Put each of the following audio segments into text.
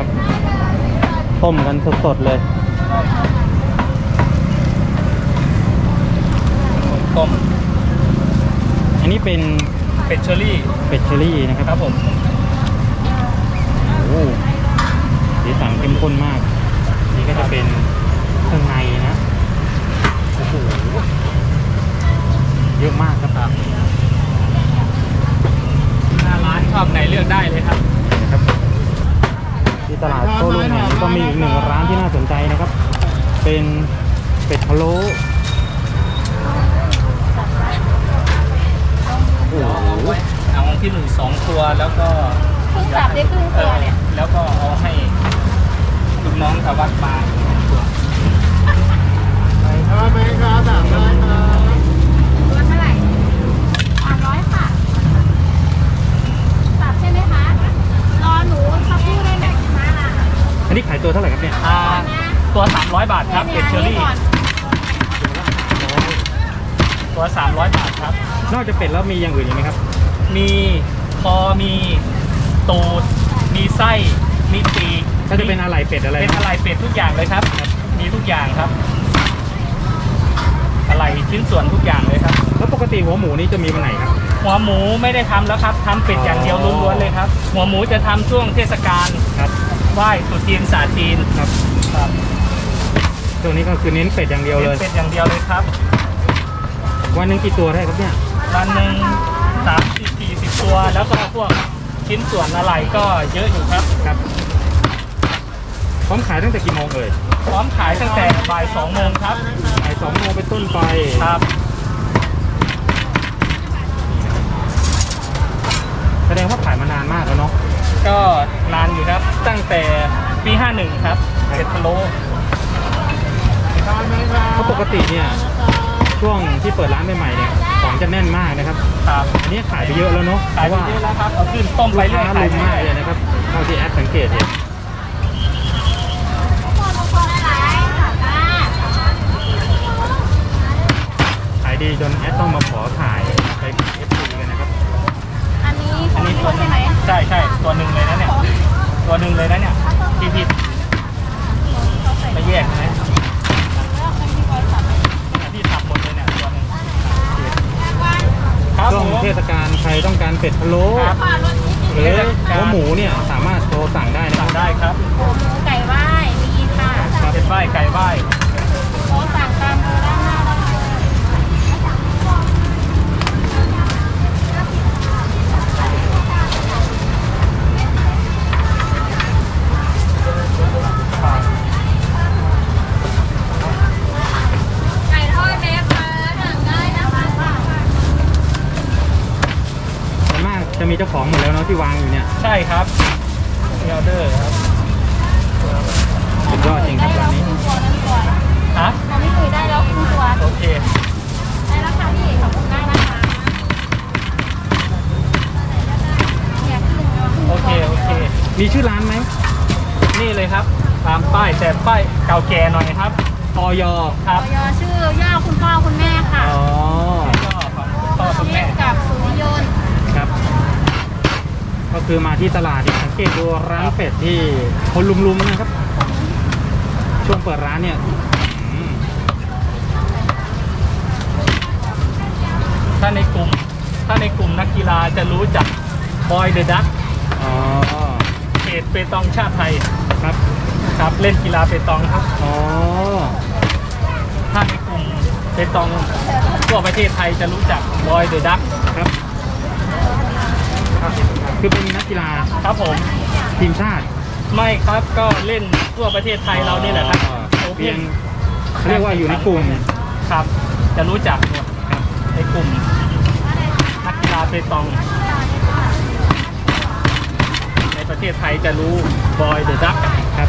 ครับ ต้มกันสดๆเลย ต้ม อันนี้เป็นเป็ดเชอรี่ เป็ดเชอรี่นะครับครับผมโอ้สีสันเข้มข้นมาก นี่ก็จะเป็นเครื่องในนะโอ้โหเยอะมากครับครับหน้าร้านชอบไหนเลือกได้เลยครับครับ ที่ตลาดโต้รุ่งแห่งนี้ก็มีอีกหนึ่งร้านที่น่าสนใจนะครับ เป็นเป็ดพะโล้โอ้เดี๋ยวโหเอาไว้เอาที่หนึ่งสองตัวแล้วก็เพิ่งสับได้ครึ่งตัวเนี่ยออแล้วก็เอาให้ลูกน้องทวัดมาตัว ตัวเท่าไหร่สามร้อยค่ะสับใช่ไหมคะ รอหนูสักครู่ได้ไหมมาล่ะ อันนี้ขายตัวเท่าไหร่ครับเนี่ย อ่าตัว 300 บาทครับเป็ดเชอรี่ ก่อน ตัว 300 บาท ครับ นอกจากเป็ดแล้วมีอย่างอื่นอีกไหมครับ มีคอมีตูดมีไส้มีปีกก็จะเป็นอะไรเป็ดอะไรเป็นนะอะไรเป็ดทุกอย่างเลยครับ มีทุกอย่างครับ อะไรชิ้นส่วนทุกอย่างเลยครับ แล้วปกติหัวหมูนี่จะมีวันไหนครับ หัวหมูไม่ได้ทำแล้วครับทำเป็ดอย่างเดียวล้วนๆเลยครับ หัวหมูจะทำช่วงเทศกาลครับไหว้ตรุษจีนศาสตร์จีนครับครับช่วงนี้ก็คือเน้นเป็ดอย่างเดียวเลยเป็นเป็ดอย่างเดียวเลยครับ วันหนึงกี่ตัวได้ครับเนี่ยวันหนึ่งสามสิบสี่สิบตัว แล้วก็พวกชิ้นส่วนอะไรก็เยอะอยู่ครับ ครับพร้อมขายตั้งแต่กี่โมงเอ่ยพร้อมขายตั้งแต่บ่ายสองโมงครับบ่ายสองโมงเป็นต้นไปครับ แสดงว่าขายมานานมากแล้วเนาะก็นานอยู่ครับตั้งแต่ปี51ครับเป็ดพะโล้เพราะปกติเนี่ย ช่วงที่เปิดร้านใหม่ๆเนี่ยของจะแน่นมากนะครับครับอันนี้ขายไปเยอะแล้วเนาะขายเพไปราะว่าเยอะแล้วครับเอาขึ้นต้มไปลูกเรื่อยค้าขายลุมไปมากเรื่เลอยยนะครับเท่าที่แอดสังเกตเนี่ย ขายดีจนแอดต้องมาขอถ่ายไปเอฟซีกันนะครับ อันนี้ข อั อน ง นี้ พี่ ตัว ใช่ไหม ใช่ใช่ตัวหนึ่งเลยนะเนี่ย ตัวหนึ่งเลยนะเนี่ยที่ผิดไม่แยกนะเนี่ยที่ทับหมดเลยเนี่ยตัวหนึ่งครับ ช่วง ผม เทศ กาลใครต้องการเป็ดพะโล้ครับหรือหัวหมูเนี่ยสามารถโทรสั่งได้นะคสั่รังบได้ครับ หมูไก่ไหว้มีค่ะเป็นไหว้ไก่ไหว้ เจ้าของหมดแล้วเนาะที่วางอยู่เนี่ยใช่ครับมีออเดอร์ครับสุดยอดจริงครับร้านนี้ครึ่งตัวนั่นตัวฮะเราไม่คุยได้แล้วครึ่งตัวโอเคได้แล้วค่ะพี่ขอบคุณมากนะคะเนี่ยครึ่งแล้วรึ่งโอตัวเคโอเค มีชื่อร้านไหมนี่เลยครับตามป้ายแต่ป้ายเก่าแก่หน่อยครับออยครับอยชื่อย่าคุณพ่อคุณแม่ค่ะอ๋อก็ของคุณพ่อคุณเรีแม่ยกกับสุริยนต์ครับ ก็คือมาที่ตลาดเนี่ยสังเกตดูร้านเป็ดที่คนลุมๆนะครับ ช่วงเปิดร้านเนี่ยอืมถ้าในกลุ่ม ถ้าในกลุ่มนักกีฬาจะรู้จักบอยเดอะดักอ๋อเขตเปตองชาติไทยครับครับเล่นกีฬาเปตองครับอ๋อถ้าในกลุ่มเปตองทั่วประเทศไทยจะรู้จักบอยเดอะดักครับ คือเป็นนักกีฬาครับผม ทีมชาติไม่ครับก็เล่นทั่วประเทศไทยเรานี่แหละครับอ๋อโอเพีเพียยงงเขาเรียกว่าอยู่ในกลุ่มครับ จะรู้จักหมดครับในกลุ่มนักกีฬาเปตอง ในประเทศไทยจะรู้บอยเดอะดักครับ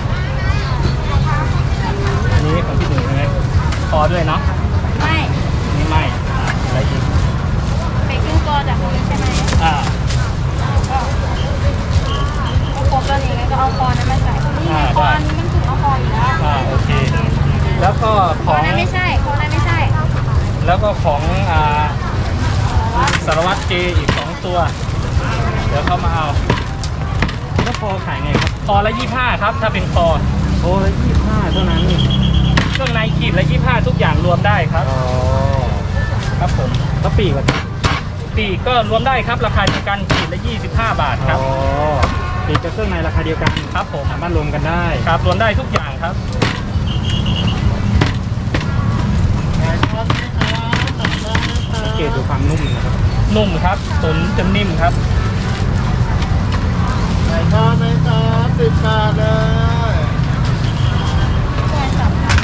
อันนี้ของพี่หนึ่งใช่ไหมพอด้วยเนาะ ไม่ อันนี่ไม่อ่าอะไรอีก ไปครึ่งตัวจากตรงนี้ใช่ไหม อ่า ก็เอาครบแล้วนี่งั้นก็เอาคอนั้นมาใส่นี่ อ่า คอ ได้ อันนี้มันถึงเอาคออยู่แล้ว อ่าโอเค แล้ว ก็คขอองนั้นไม่ใช่คอนั้นไม่ใช่ แล้วก็ของอ่าสารวัตรเจอีกสองตัว เดี๋ยวเขามาเอาก็แล้วพอขายไงครับคอละยี่ห้าครับ ถ้าเป็นคอโอ้ยยี่ห้าเท่านั้นเครื่องในขีดละยี่ห้าทุกอย่างรวมได้ครับ อ๋อครับผมแล้วปีกว่าปีกก็รวมได้ครับ ราคาเดียวกันขีดละยี่สิบห้าบาทครับอ๋อปีกกับเครื่องในราคาเดียวกันครับผมสามารถรวมกันได้ ครับรวมได้ทุกอย่างครับสังเกตดู ความนุ่มนะครับนุ่มครับตุ๋นจนนิ่มครับไก่ทอดไหมครับสิบบาทเลย แค่สามพัน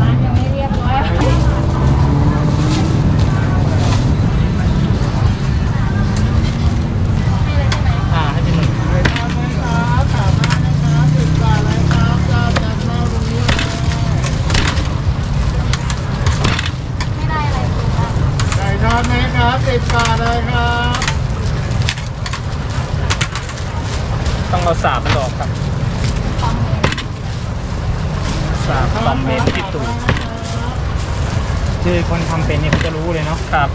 ร้านยังไม่เรียบร้อยให้เลยใช่ไหม อ่าให้เป็นหนึ่ง ไก่ทอดไหมครับสามารถนะครับสิบบาทเลยครับเจ้าจัดหน้าตรงนี้เลย ไม่ได้อะไรเลยอะ ไก่ทอดไหมครับสิบบาทเลยครับ ต้องเอาสาบมันออกครับ ฟังเลย สาบสองเมตรติดตูดคือคนทำเป็นเนี่ยเขาจะรู้เลยเนาะครับ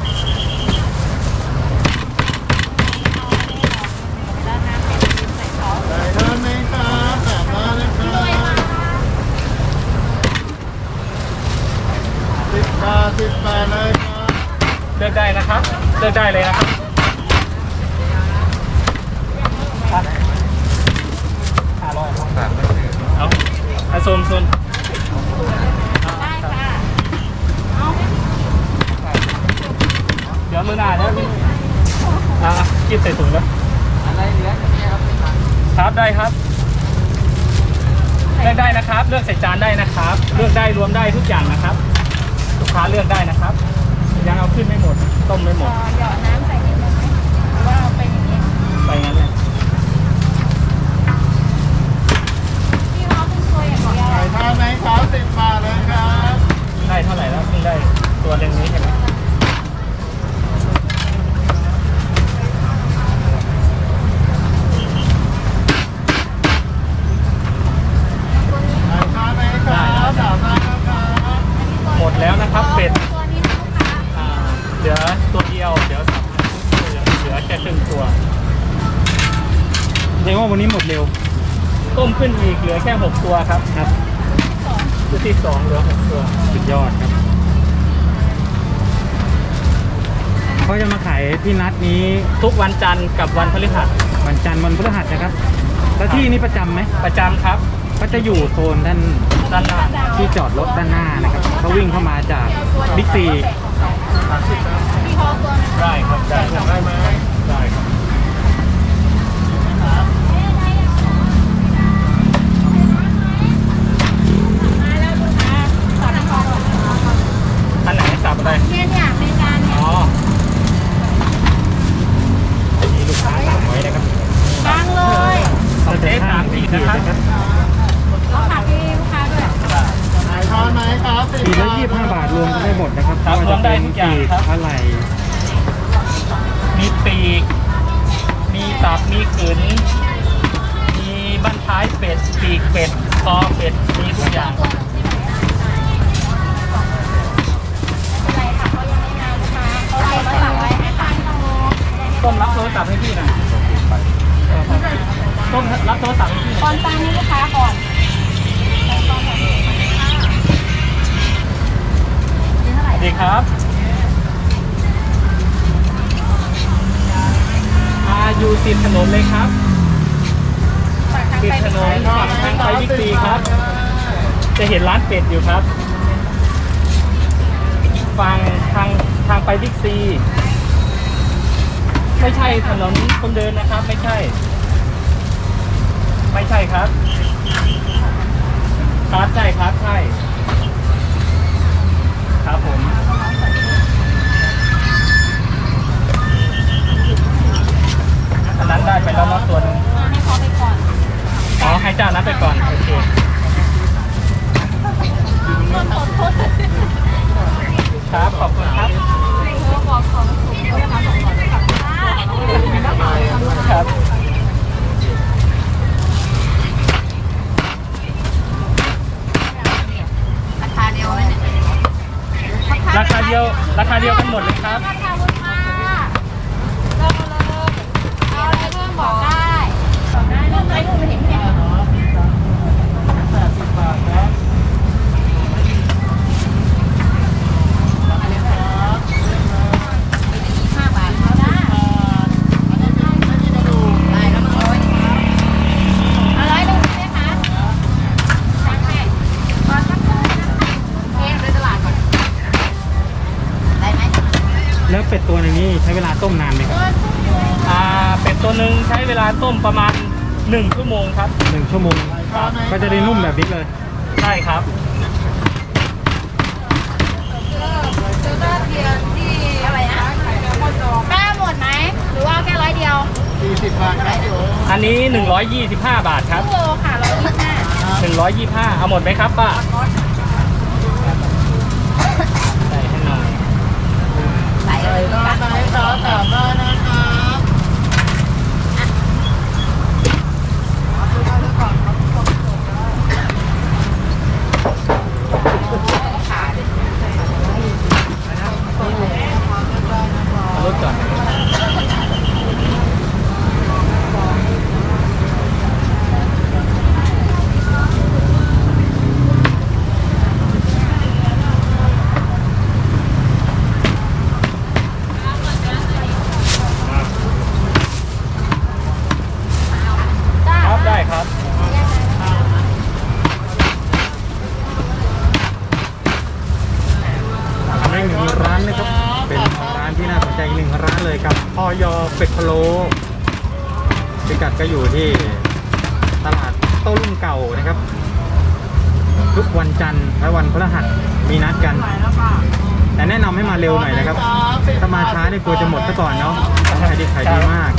ด้านหน้าเป็นใส่ซอสไก่หมครับสามารถนะครับสิบบาทสิบบาทเลยครับเลือกได้นะครับ เลือกได้เลยนะครับ ห้าร้อยครับเอาเอาโซนโซนได้ค่ะ เอาเดี๋ยวมือหน้าเดี๋ยวพี่อ่าคิดใส่ถุงแล้วอะไรเหลือจะมีครับครับได้ครับ เลือกได้นะครับ เลือกใส่จานได้นะครับ เลือกได้รวมได้ทุกอย่างนะครับ ลูกค้าเลือกได้นะครับ ยังเอาขึ้นไม่หมด ต้มไม่หมเอ่ดอหยอดน้ำใส่นิดนึงไหมหรือว่าเอาไปอย่างนี้ไปงั้นเลย ไก่ทอดไหมครับสิบบาทเลยครับ ได้เท่าไหร่แล้วเพิ่งได้ตัวเล่งนี้ใช่ไหม ไก่ทอดไหมครับสามารถนะครับ หมดแล้วนะครับ เป็ด ตัวนี้นะลูกค้า อ่าเหลือตัวเดียว เดี๋ยวสับเหลือเหลือแค่ครึ่งตัว แสดงว่าวันนี้หมดเร็ว ต้มขึ้นอีกเหลือแค่ 6 ตัวครับ ครับ ตัวที่2เหลือ6ตัวสุดยอดครับเขาจะมาขายที่นัดนี้ทุกวันจันทร์กับวันพฤหัสวันจันทร์วันพฤหัสนะครับ แล้วที่นี้ประจำไหมประจำครับ ก็จะอยู่โซนด้านด้านหน้าที่จอดรถด้านหน้านะครับเขาวิ่งเข้ามาจากบิ๊กซีพี่เขาตัวนึงได้ครับได้ครับได้ไหมไรวมกันได้หมดนะครับครับไม่รวว่ามจะได้เป็นทุกอย่างขีดครับ อะไร มีปีก มีตับ มีขืน มีบั้นท้ายเป็ด ปีกเป็ด คอเป็ด มีทุกอย่างอะไรค่ะเขายังไม่มาลูกค้าเขาเลยมาสั่งไว้ให้ทานตรงนู้นต้มรับโทรศัพท์ให้พี่หน่อยต้มรับโทรศัพท์ให้พี่หก่น่ออยนตังให้ลูกค้าก่อน วัสดีครับ อาอยู่ติดถนนเลยครับติดถนนฝั่งทางไปบิ๊กซีครับ จะเห็นร้านเป็ดอยู่ครับ ฝั่งทางทางไปบิ๊กซี ไม่ใช่ถนนคนเดินนะครับ ไม่ใช่ ไม่ใช่ครับครับใช่ครับใช่ ครับผมาเดียว ราคาเดียวกันหมดเลยครับราคาคุณมาเราเลยเอาอะไรเพิ่มบอกได้บอกได้เรื่องอะไรเพิ่มไเห็น เวลาต้มนานไหมครับอ่าเป็ดตัวหนึ่งใช้เวลาต้มประมาณ 1 ชั่วโมงครับ หนึ่งชั่วโมงก็จะได้นุ่มแบบนี้เลย ใช่ครับ อะไรนะแม่หมดไหม หรือว่าแค่ร้อยเดียวสี่สิบบาทครับผมอันนี้ 125 บาทคครัรึ่งโลค่ะร้อยยี่สิบห้าบ125 เอาหมดไหมครับป้าใส่ให้หน่อย ใส่ ใส่ได้ไหม ครับถามได้นะครับ เอารถก่อน จ้า ครับได้ครับ อันนี้หนึ่งร้านนะครับ เป็นร้านที่น่าสนใจอีกหนึ่งร้านเลยครับพอยอเป็ดพะโล้พิกัดก็อยู่ที่ตลาดโต้รุ่งเก่านะครับ ทุก วันจันทร์และวันพฤหัสมีนัดกัน แต่แนะนำให้มาเร็วหน่อยนะครับ ถ้ามาช้าเนี่ยกลัวจะหมดซะก่อนเนาะขายดีขายดีมาก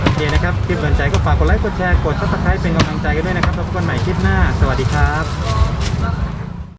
โอเคนะครับคลิปสนใจก็ฝากกดไลค์กดแชร์กดซับสไครป์เป็นกำลังใจกันด้วยนะครับแล้วพบกันใหม่คลิปหน้า สวัสดีครับ